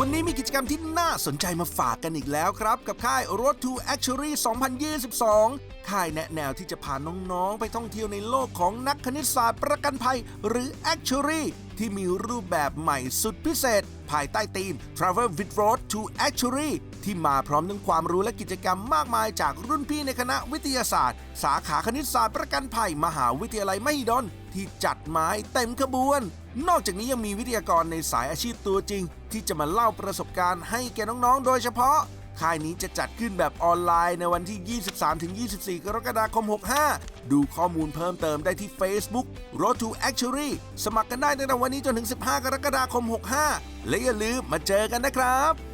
วันนี้มีกิจกรรมที่น่าสนใจมาฝากกันอีกแล้วครับ กับค่าย Road to Actuary 2022 ค่ายแนะแนวที่จะพาน้องๆ ไปท่องเที่ยวในโลกของนักคณิตศาสตร์ประกันภัย หรือ Actuary ที่มีรูปแบบใหม่สุดพิเศษ ภายใต้ธีม Travel with Road to Actuary ที่มาพร้อมทั้งความรู้และกิจกรรมมากมายจากรุ่นพี่ในคณะวิทยาศาสตร์ สาขาคณิตศาสตร์ประกันภัย มหาวิทยาลัยมหิดลที่จัดมาให้เต็มขบวน นอกจากนี้ยังมีวิทยากรในสายอาชีพตัวจริง ที่จะมาเล่าประสบการณ์ให้แก่น้องๆ โดยเฉพาะ ค่ายนี้จะจัดขึ้นแบบออนไลน์ในวันที่ 23-24 กรกฎาคม 65 ดูข้อมูลเพิ่มเติมได้ที่ Facebook Road to Actuary สมัครกันได้ตั้งแต่วันนี้จนถึง 15 กรกฎาคม 65 และอย่าลืมมาเจอกันนะครับ